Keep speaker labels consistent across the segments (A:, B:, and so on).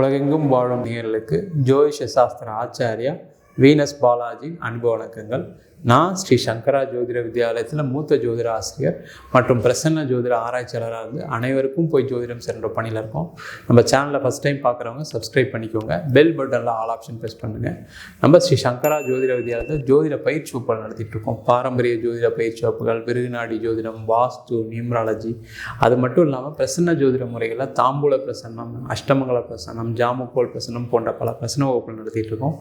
A: உலகெங்கும் வாழும் நேர்களுக்கு ஜோதிஷ சாஸ்திர ஆச்சாரியா வீனஸ் பாலாஜி அன்பு வணக்கங்கள். நான் ஸ்ரீ சங்கரா ஜோதிட வித்யாலயத்தில் மூத்த ஜோதிட ஆசிரியர் மற்றும் பிரசன்ன ஜோதிட ஆராய்ச்சியாளராக இருந்து அனைவருக்கும் போய் ஜோதிடம் சென்ற பணியில் இருக்கோம். நம்ம சேனலில் ஃபஸ்ட் டைம் பார்க்குறவங்க சப்ஸ்கிரைப் பண்ணிக்கோங்க. பெல் பட்டனில் ஆல் ஆப்ஷன் ப்ரெஸ் பண்ணுங்கள் நம்ம ஸ்ரீ சங்கரா ஜோதிட வித்யாலயத்தில் ஜோதிட பயிற்சி வகுப்புகள் நடத்திட்டு இருக்கோம். பாரம்பரிய ஜோதிட பயிற்சி வகுப்புகள் விருதுநாடி ஜோதிடம் வாஸ்து நியூமராலஜி. அது மட்டும் இல்லாமல் பிரசன்ன ஜோதிட முறைகளில் தாம்பூல பிரசன்னம் அஷ்டமங்கல பிரசன்னம் ஜாமுக்கோல் பிரசன்னம் போன்ற பல பிரசன்ன வகுப்புகள் நடத்திட்டு இருக்கோம்.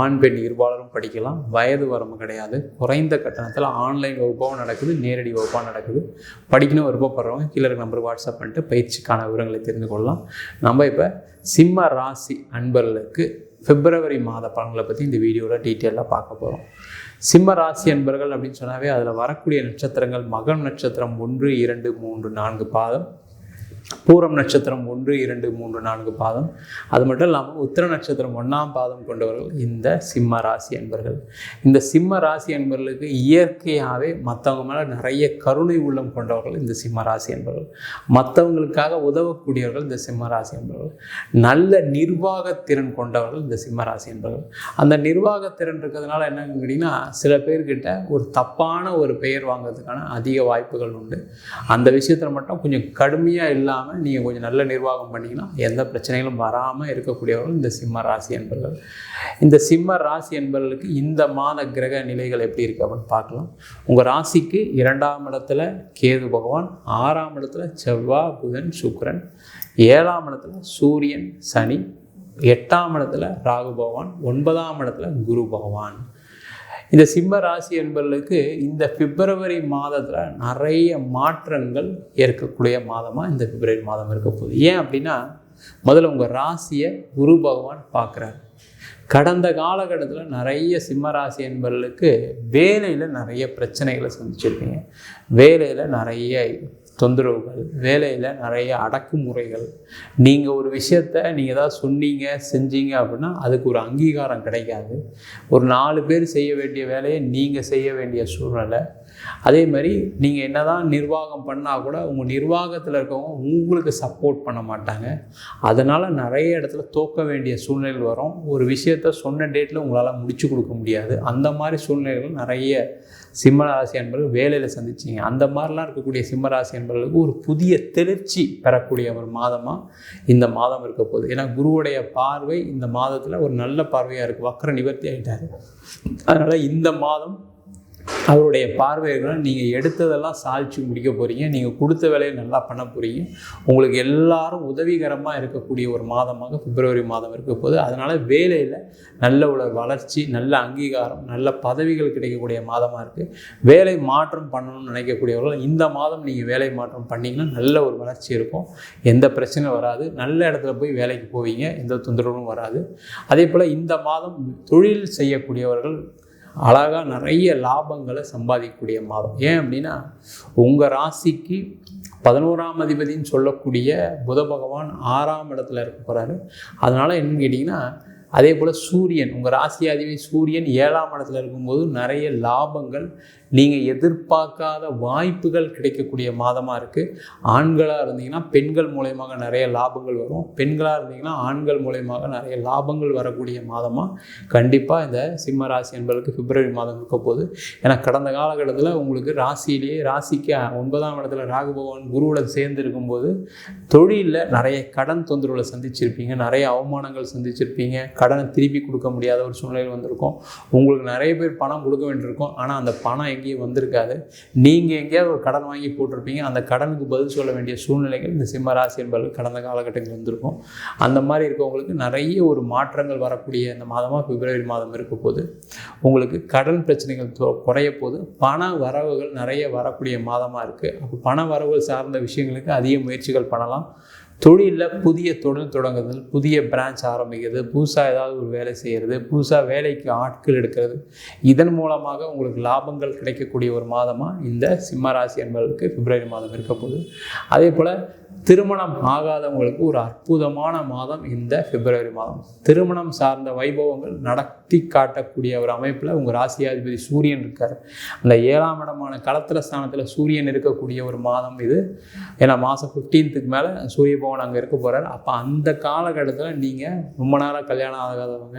A: ஆண் பெண் இருபாலரும் படிக்கலாம். வயது வரம்பு கிடையாது. குறைந்த கட்டணத்தில் ஆன்லைன் வகுப்பாகவும் நடக்குது நேரடி வகுப்பாக நடக்குது. படிக்கணும் விருப்பப்படுறவங்க கீழே இருக்க நம்பருக்கு வாட்ஸ்அப் பண்ணிட்டு பயிற்சிக்கான விவரங்களை தெரிந்து கொள்ளலாம். நம்ம இப்போ சிம்ம ராசி அன்பர்களுக்கு பிப்ரவரி மாத பலன்களை பற்றி இந்த வீடியோவில் டீட்டெயிலாக பார்க்க போகிறோம் சிம்ம ராசி அன்பர்கள் அப்படின்னு சொன்னாவே அதில் வரக்கூடிய நட்சத்திரங்கள் மகம் நட்சத்திரம் ஒன்று இரண்டு மூன்று நான்கு பாதம். பூரம் நட்சத்திரம் ஒன்று இரண்டு மூன்று நான்கு பாதம். அது மட்டும் இல்லாமல் உத்திர நட்சத்திரம் ஒன்றாம் பாதம் கொண்டவர்கள் இந்த சிம்ம ராசி அன்பர்கள். இந்த சிம்ம ராசி என்பவர்களுக்கு இயற்கையாகவே மற்றவங்க மேலே நிறைய கருணை உள்ளம் கொண்டவர்கள் இந்த சிம்ம ராசி அன்பர்கள். மற்றவங்களுக்காக உதவக்கூடியவர்கள் இந்த சிம்ம ராசி என்பவர்கள் நல்ல நிர்வாகத்திறன் கொண்டவர்கள் இந்த சிம்ம ராசி என்பவர்கள் அந்த நிர்வாகத்திறன் இருக்கிறதுனால என்னன்னு கேட்டிங்கன்னா சில பேர்கிட்ட ஒரு தப்பான ஒரு பெயர் வாங்குறதுக்கான அதிக வாய்ப்புகள் உண்டு. அந்த விஷயத்தில் மட்டும் கொஞ்சம் கடுமையாக இல்லாமல் இல்லாமல் நீங்கள் கொஞ்சம் நல்ல நிர்வாகம் பண்ணிங்கன்னா எந்த பிரச்சனைகளும் வராமல் இருக்கக்கூடியவர்கள் இந்த சிம்ம ராசி என்பர்கள். இந்த சிம்ம ராசி என்பவர்களுக்கு இந்த மாத கிரக நிலைகள் எப்படி இருக்குது அப்படின்னு பார்க்கலாம். உங்கள் ராசிக்கு இரண்டாம் இடத்துல கேது பகவான் ஆறாம் இடத்துல செவ்வாய் புதன் சுக்கரன் ஏழாம் இடத்துல சூரியன் சனி எட்டாம் இடத்துல ராகு பகவான் ஒன்பதாம் இடத்துல குரு பகவான். இந்த சிம்ம ராசி என்பவர்களுக்கு இந்த பிப்ரவரி மாதத்தில் நிறைய மாற்றங்கள் ஏற்கக்கூடிய மாதமாக இந்த பிப்ரவரி மாதம் இருக்க போகுது. ஏன் அப்படின்னா முதல்ல உங்கள் ராசியை குரு பகவான் பார்க்குறாரு. கடந்த காலகட்டத்தில் நிறைய சிம்ம ராசி என்பவர்களுக்கு வேலையில் நிறைய பிரச்சனைகளை சந்திச்சிருப்பீங்க வேலையில் நிறைய தொந்தரவுகள் வேலையில் நிறைய அடக்குமுறைகள். நீங்கள் ஒரு விஷயத்த நீங்கள் ஏதாவது சொன்னீங்க செஞ்சீங்க அப்படின்னா அதுக்கு ஒரு அங்கீகாரம் கிடைக்காது. ஒரு நாலு பேர் செய்ய வேண்டிய வேலையை நீங்கள் செய்ய வேண்டிய சூழ்நிலை. அதே மாதிரி நீங்கள் என்ன தான் நிர்வாகம் பண்ணால் கூட உங்கள் நிர்வாகத்தில் இருக்கவங்க உங்களுக்கு சப்போர்ட் பண்ண மாட்டாங்க. அதனால் நிறைய இடத்துல தோக்க வேண்டிய சூழ்நிலைகள் வரும். ஒரு விஷயத்த சொன்ன டேட்டில் உங்களால் முடிச்சு கொடுக்க முடியாது. அந்த மாதிரி சூழ்நிலைகள் நிறைய சிம்மராசி என்பர்கள் வேலையில் சந்திச்சிங்க. அந்த மாதிரிலாம் இருக்கக்கூடிய சிம்மராசி என்பவர்களுக்கு ஒரு புதிய தெளிர்ச்சி பெறக்கூடிய ஒரு மாதமாக இந்த மாதம் இருக்க போகுது. ஏன்னா குருவுடைய பார்வை இந்த மாதத்தில் ஒரு நல்ல பார்வையாக இருக்குது வக்கர நிவர்த்தி ஆகிட்டார் அதனால் இந்த மாதம் அவருடைய பார்வைகளும் நீங்கள் எடுத்ததெல்லாம் சாதிச்சு முடிக்க போகிறீங்க நீங்கள் கொடுத்த வேலையை நல்லா பண்ண போகிறீங்க உங்களுக்கு எல்லாரும் உதவிகரமாக இருக்கக்கூடிய ஒரு மாதமாக பிப்ரவரி மாதம் இருக்க போது அதனால் வேலையில் நல்ல ஒரு வளர்ச்சி நல்ல அங்கீகாரம் நல்ல பதவிகள் கிடைக்கக்கூடிய மாதமாக இருக்குது வேலை மாற்றம் பண்ணணும்னு நினைக்கக்கூடியவர்கள் இந்த மாதம் நீங்கள் வேலை மாற்றம் பண்ணிங்கன்னா நல்ல ஒரு வளர்ச்சி இருக்கும். எந்த பிரச்சனையும் வராது. நல்ல இடத்துல போய் வேலைக்கு போவீங்க. எந்த தொந்தரவும் வராது. அதே போல் இந்த மாதம் தொழில் செய்யக்கூடியவர்கள் அழகாக நிறைய லாபங்களை சம்பாதிக்கக்கூடிய மாதம். ஏன் அப்படின்னா உங்கள் ராசிக்கு பதினோராம் அதிபதினு சொல்லக்கூடிய புத பகவான் ஆறாம் இடத்துல இருக்க போகிறாரு அதனால் என்னன்னு கேட்டிங்கன்னா அதே போல் சூரியன் உங்கள் ராசியாதிபதி சூரியன் ஏழாம் இடத்துல இருக்கும்போது நிறைய லாபங்கள் நீங்கள் எதிர்பார்க்காத வாய்ப்புகள் கிடைக்கக்கூடிய மாதமாக இருக்குது ஆண்களாக இருந்தீங்கன்னா பெண்கள் மூலயமாக நிறைய லாபங்கள் வரும். பெண்களாக இருந்தீங்கன்னா ஆண்கள் மூலயமாக நிறைய லாபங்கள் வரக்கூடிய மாதமாக கண்டிப்பாக இந்த சிம்ம ராசி என்பதற்கு பிப்ரவரி மாதம் இருக்க போகுது. ஏன்னா கடந்த காலகட்டத்தில் உங்களுக்கு ராசியிலேயே ராசிக்கு ஒன்பதாம் இடத்துல ராகு பகவான் குருவுடன் சேர்ந்து இருக்கும்போது தொழிலில் நிறைய கடன் தொந்தரவுகளை சந்திச்சிருப்பீங்க. நிறைய அவமானங்கள் சந்திச்சிருப்பீங்க. கடனை திருப்பி கொடுக்க முடியாத ஒரு சூழ்நிலை வந்திருக்கும். உங்களுக்கு நிறைய பேர் பணம் கொடுக்க வேண்டியிருக்கும். ஆனால் அந்த பணம் எங்கேயும் வந்திருக்காது நீங்கள் எங்கேயாவது ஒரு கடன் வாங்கி போட்டிருப்பீங்க. அந்த கடனுக்கு பதில் சொல்ல வேண்டிய சூழ்நிலைகள் இந்த சிம்ம ராசி என்பது கடந்த காலகட்டங்கள் வந்திருக்கும். அந்த மாதிரி இருக்கவங்களுக்கு நிறைய ஒரு மாற்றங்கள் வரக்கூடிய இந்த மாதமாக பிப்ரவரி மாதம் இருக்க போது உங்களுக்கு கடன் பிரச்சனைகள் தொ- குறைய போது பண வரவுகள் நிறைய வரக்கூடிய மாதமாக இருக்குது அப்போ பண வரவுகள் சார்ந்த விஷயங்களுக்கு அதிக முயற்சிகள் பண்ணலாம். தொழிலில் புதிய தொழில் தொடங்குதல் புதிய பிரான்ச் ஆரம்பிக்கிறது புதுசாக ஏதாவது ஒரு வேலை செய்கிறது புதுசாக வேலைக்கு ஆட்கள் எடுக்கிறது. இதன் மூலமாக உங்களுக்கு லாபங்கள் கிடைக்கக்கூடிய ஒரு மாதமாக இந்த சிம்மராசி என்பதற்கு பிப்ரவரி மாதம் இருக்க போகுது. அதே போல் திருமணம் ஆகாதவங்களுக்கு ஒரு அற்புதமான மாதம் இந்த பிப்ரவரி மாதம். திருமணம் சார்ந்த வைபவங்கள் நடத்தி காட்டக்கூடிய ஒரு அமைப்பில் உங்கள் ராசியாதிபதி சூரியன் இருக்கார். அந்த ஏழாம் இடமான களத்திர ஸ்தானத்தில் சூரியன் இருக்கக்கூடிய ஒரு மாதம் இது. ஏன்னா மாதம் ஃபிஃப்டீன்த்துக்கு மேலே சூரிய பவன் அங்கே இருக்க போகிறார் அப்போ அந்த காலகட்டத்தில் நீங்கள் ரொம்ப நாளாக கல்யாணம் ஆகாதவங்க.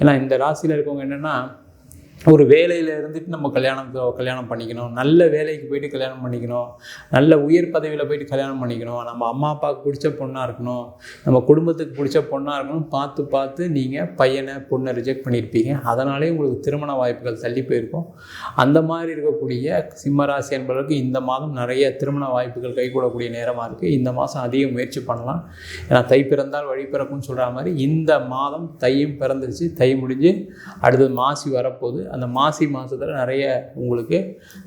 A: ஏன்னா இந்த ராசியில் இருக்கவங்க என்னென்னா ஒரு வேலையில் இருந்துட்டு நம்ம கல்யாணத்தை கல்யாணம் பண்ணிக்கணும். நல்ல வேலைக்கு போயிட்டு கல்யாணம் பண்ணிக்கணும். நல்ல உயர் பதவியில் போயிட்டு கல்யாணம் பண்ணிக்கணும். நம்ம அம்மா அப்பாவுக்கு பிடிச்ச பொண்ணாக இருக்கணும். நம்ம குடும்பத்துக்கு பிடிச்ச பொண்ணாக இருக்கணும் பார்த்து பார்த்து நீங்கள் பையனை பொண்ணை ரிஜெக்ட் பண்ணியிருப்பீங்க அதனாலே உங்களுக்கு திருமண வாய்ப்புகள் தள்ளி போயிருக்கும். அந்த மாதிரி இருக்கக்கூடிய சிம்மராசி என்பதற்கு இந்த மாதம் நிறைய திருமண வாய்ப்புகள் கைகூடக்கூடிய நேரமாக இருக்குது இந்த மாதம் அதிக முயற்சி பண்ணலாம். ஏன்னா தை பிறந்தால் வழி பிறக்கும்னு சொல்கிற மாதிரி இந்த மாதம் தையும் பிறந்துருச்சு. தை முடிஞ்சு அடுத்தது மாசி வரப்போகுது. அந்த மாசி மாதத்தில் நிறைய உங்களுக்கு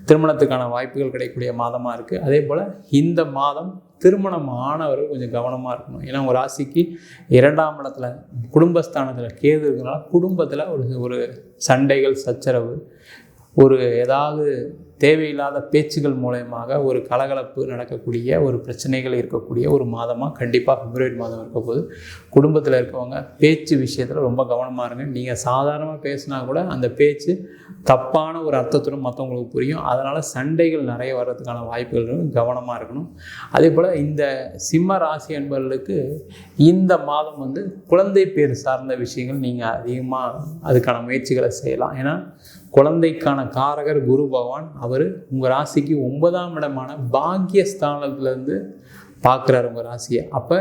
A: திருமணத்துக்கான வாய்ப்புகள் கிடைக்கக்கூடிய மாதமாக இருக்குது அதே போல் இந்த மாதம் திருமணம் ஆனவர்கள் கொஞ்சம் கவனமாக இருக்கணும். ஏன்னா உங்கள் ராசிக்கு இரண்டாம் இடத்துல குடும்பஸ்தானத்தில் கேது இருக்கிறனால குடும்பத்தில் ஒரு ஒரு சண்டைகள் சச்சரவு ஒரு ஏதாவது தேவையில்லாத பேச்சுகள் மூலயமாக ஒரு கலகலப்பு நடக்கக்கூடிய ஒரு பிரச்சனைகள் இருக்கக்கூடிய ஒரு மாதமாக கண்டிப்பாக பிப்ரவரி மாதம் இருக்க போது குடும்பத்தில் இருக்கவங்க பேச்சு விஷயத்தில் ரொம்ப கவனமாக இருங்க. நீங்கள் சாதாரணமாக பேசினா கூட அந்த பேச்சு தப்பான ஒரு அர்த்தத்துடன் மற்றவங்களுக்கு புரியும். அதனால் சண்டைகள் நிறைய வர்றதுக்கான வாய்ப்புகள் கவனமாக இருக்கணும். அதே போல் இந்த சிம்ம ராசி என்பவர்களுக்கு இந்த மாதம் வந்து குழந்தை பேர் சார்ந்த விஷயங்கள் நீங்கள் அதிகமாக அதுக்கான முயற்சிகளை செய்யலாம். ஏன்னா குழந்தைக்கான காரகர் குரு பகவான் அவர் உங்கள் ராசிக்கு ஒன்பதாம் இடமான பாக்கியஸ்தானத்துலேருந்து பார்க்குறாரு உங்கள் ராசியை. அப்போ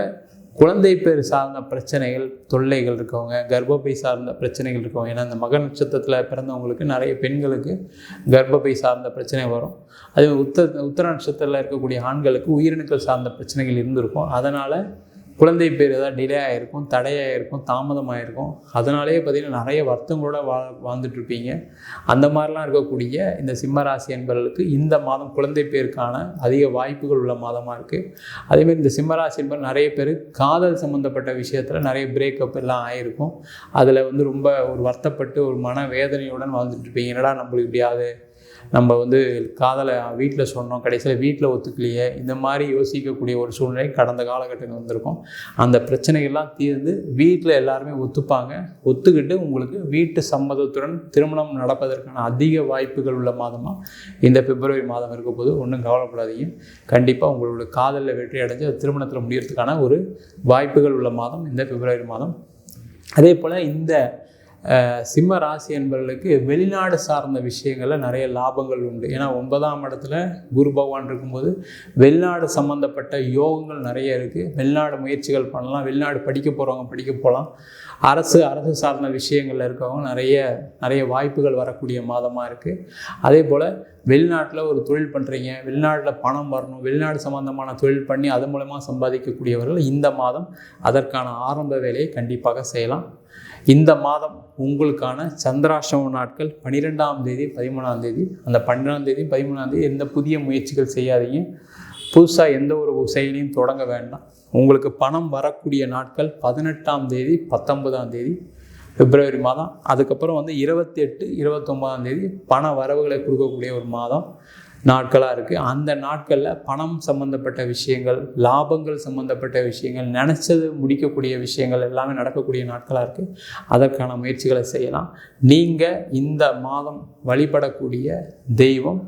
A: குழந்தை பேர் சார்ந்த பிரச்சனைகள் தொல்லைகள் இருக்கவங்க கர்ப்பப்பை சார்ந்த பிரச்சனைகள் இருக்கவங்க ஏன்னா இந்த மக நட்சத்திரத்தில் பிறந்தவங்களுக்கு நிறைய பெண்களுக்கு கர்ப்பப்பை சார்ந்த பிரச்சனை வரும். அதே உத்தர உத்தர நட்சத்திரத்தில் இருக்கக்கூடிய ஆண்களுக்கு உயிரணுக்கள் சார்ந்த பிரச்சனைகள் இருந்திருக்கும். அதனால் குழந்தை பேர் ஏதாவது டிலே ஆகிருக்கும் தடையாயிருக்கும் தாமதமாயிருக்கும் அதனாலேயே பார்த்திங்கன்னா நிறைய வருத்தங்களோட வா வாழ்ந்துட்டுருப்பீங்க. அந்த மாதிரிலாம் இருக்கக்கூடிய இந்த சிம்மராசி என்பவர்களுக்கு இந்த மாதம் குழந்தை பேருக்கான அதிக வாய்ப்புகள் உள்ள மாதமாக இருக்குது அதேமாதிரி இந்த சிம்மராசி ராசி நிறைய பேர் காதல் சம்மந்தப்பட்ட விஷயத்தில் நிறைய பிரேக்கப் எல்லாம் ஆகிருக்கும் அதில் வந்து ரொம்ப ஒரு வருத்தப்பட்டு ஒரு மன வேதனையுடன் வாழ்ந்துட்டுருப்பீங்க. என்னடா நம்மளுக்கு இப்படியாவது நம்ம வந்து காதலை வீட்டில் சொன்னோம் கடைசியில் வீட்டில் ஒத்துக்கலையே இந்த மாதிரி யோசிக்கக்கூடிய ஒரு சூழ்நிலை கடந்த காலகட்டங்கள் வந்திருக்கும். அந்த பிரச்சனைகள்லாம் தீர்ந்து வீட்டில் எல்லாருமே ஒத்துப்பாங்க. ஒத்துக்கிட்டு உங்களுக்கு வீட்டு சம்மதத்துடன் திருமணம் நடப்பதற்கான அதிக வாய்ப்புகள் உள்ள மாதமாக இந்த பிப்ரவரி மாதம் இருக்க போது ஒன்றும் கவலைப்படாதீங்க. கண்டிப்பாக உங்களோட காதலில் வெற்றி அடைஞ்சு அது திருமணத்தில் முடியறதுக்கான ஒரு வாய்ப்புகள் உள்ள மாதம் இந்த பிப்ரவரி மாதம். அதே போல் இந்த சிம்ம ராசி என்பவர்களுக்கு வெளிநாடு சார்ந்த விஷயங்களில் நிறைய லாபங்கள் உண்டு. ஏன்னா ஒன்பதாம் இடத்துல குரு பகவான் இருக்கும்போது வெளிநாடு சம்மந்தப்பட்ட யோகங்கள் நிறைய இருக்குது வெளிநாடு முயற்சிகள் பண்ணலாம். வெளிநாடு படிக்க போகிறவங்க படிக்க போகலாம் அரசு அரசு சார்ந்த விஷயங்களில் இருக்கவங்க நிறைய நிறைய வாய்ப்புகள் வரக்கூடிய மாதமாக இருக்குது அதே போல் வெளிநாட்டில் ஒரு தொழில் பண்ணுறீங்க வெளிநாட்டில் பணம் வரணும். வெளிநாடு சம்மந்தமான தொழில் பண்ணி அது மூலமாக சம்பாதிக்கக்கூடியவர்கள் இந்த மாதம் அதற்கான ஆரம்ப வேலையை கண்டிப்பாக செய்யலாம். இந்த மாதம் உங்களுக்கான சந்திராஷ்டம நாட்கள் பன்னிரெண்டாம் தேதி பதிமூணாம் தேதி அந்த பன்னெண்டாம் தேதி பதிமூணாம் தேதி எந்த புதிய முயற்சிகள் செய்யாதீங்க. புதுசாக எந்த ஒரு செயலையும் தொடங்க வேண்டாம். உங்களுக்கு பணம் வரக்கூடிய நாட்கள் பதினெட்டாம் தேதி பத்தொன்பதாம் தேதி பிப்ரவரி மாதம். அதுக்கப்புறம் வந்து இருபத்தி எட்டு இருபத்தொம்பதாம் தேதி பண வரவுகளை கொடுக்கக்கூடிய ஒரு மாதம். நாட்களாக இருக்குது அந்த நாட்களில் பணம் சம்மந்தப்பட்ட விஷயங்கள் லாபங்கள் சம்மந்தப்பட்ட விஷயங்கள் நினச்சது முடிக்கக்கூடிய விஷயங்கள் எல்லாமே நடக்கக்கூடிய நாட்களாக இருக்குது அதற்கான முயற்சிகளை செய்யலாம். நீங்கள் இந்த மாதம் வழிபடக்கூடிய தெய்வம்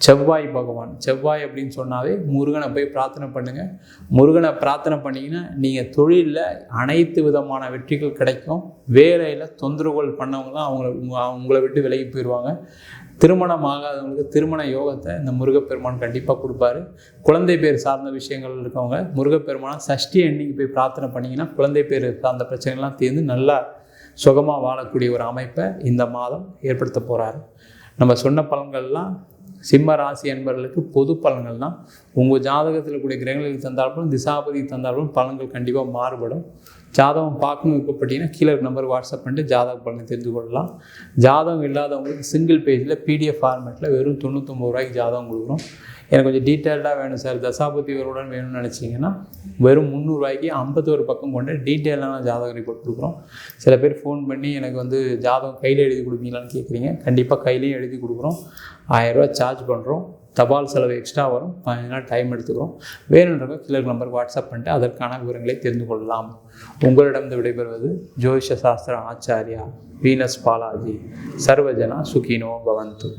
A: செவ்வாய் பகவான். செவ்வாய் அப்படின்னு சொன்னாவே முருகனை போய் பிரார்த்தனை பண்ணுங்கள் முருகனை பிரார்த்தனை பண்ணிங்கன்னா நீங்கள் தொழிலில் அனைத்து விதமான வெற்றிகள் கிடைக்கும். வேலையில் தொந்தரவுகள் பண்ணவங்களாம் அவங்கள உங்களை விட்டு விலகி போயிடுவாங்க திருமணம் ஆகாதவங்களுக்கு திருமண யோகத்தை இந்த முருகப்பெருமான் கண்டிப்பாக கொடுப்பாரு. குழந்தை பேர் சார்ந்த விஷயங்கள் இருக்கவங்க முருகப்பெருமானை சஷ்டி எண்ணிக்கு போய் பிரார்த்தனை பண்ணிங்கன்னா குழந்தை பேர் சார்ந்த பிரச்சனைகள்லாம் தீர்ந்து நல்லா சுகமாக வாழக்கூடிய ஒரு அமைப்பை இந்த மாதம் ஏற்படுத்த போகிறாரு நம்ம சொன்ன பலன்கள்லாம் சிம்ம ராசி என்பவர்களுக்கு பொது பலன்கள் தான் உங்கள் ஜாதகத்தில் கூடிய கிரகங்களுக்கு தந்தாலும் திசாபதி தந்தாலும் பலன்கள் கண்டிப்பாக மாறுபடும். ஜாதகம் பார்க்கணும் விருப்பப்பட்டீங்கன்னா கீழே இருக்க நம்பர் வாட்ஸ்அப் பண்ணிட்டு ஜாதகம் பலனை தெரிந்து கொள்ளலாம். ஜாதகம் இல்லாதவங்களுக்கு சிங்கிள் பேஜில் பிடிஎஃப் ஃபார்மேட்டில் வெறும் தொண்ணூத்தொம்பது ரூபாய்க்கு ஜாதகம் கொடுக்குறோம் எனக்கு கொஞ்சம் டீட்டெயில்டாக வேணும் சார் தசாபதிவருடன் வேணும்னு நினச்சிங்கன்னா வெறும் முந்நூறுரூவாய்க்கு ஐம்பத்தோரு பக்கம் கொண்டு டீட்டெயிலான ஜாதக ரிப்போர்ட் கொடுக்குறோம் சில பேர் ஃபோன் பண்ணி எனக்கு வந்து ஜாதகம் கையில் எழுதி கொடுப்பீங்களான்னு கேட்குறீங்க கண்டிப்பாக கையிலையும் எழுதி கொடுக்குறோம் ஆயிரரூவா சார்ஜ் பண்ணுறோம் தபால் செலவு எக்ஸ்ட்ரா வரும். பதினஞ்சு நாள் டைம் எடுத்துக்கிறோம். வேணுன்றவங்க கீழே நம்பருக்கு வாட்ஸ்அப் பண்ணிட்டு அதற்கான விவரங்களை தெரிந்து கொள்ளலாம். உங்களிடம் விடைபெறுவது ஜோதிஷ சாஸ்திர ஆச்சாரியா வீனஸ் பாலாஜி. சர்வஜனா சுகினோ பவந்து.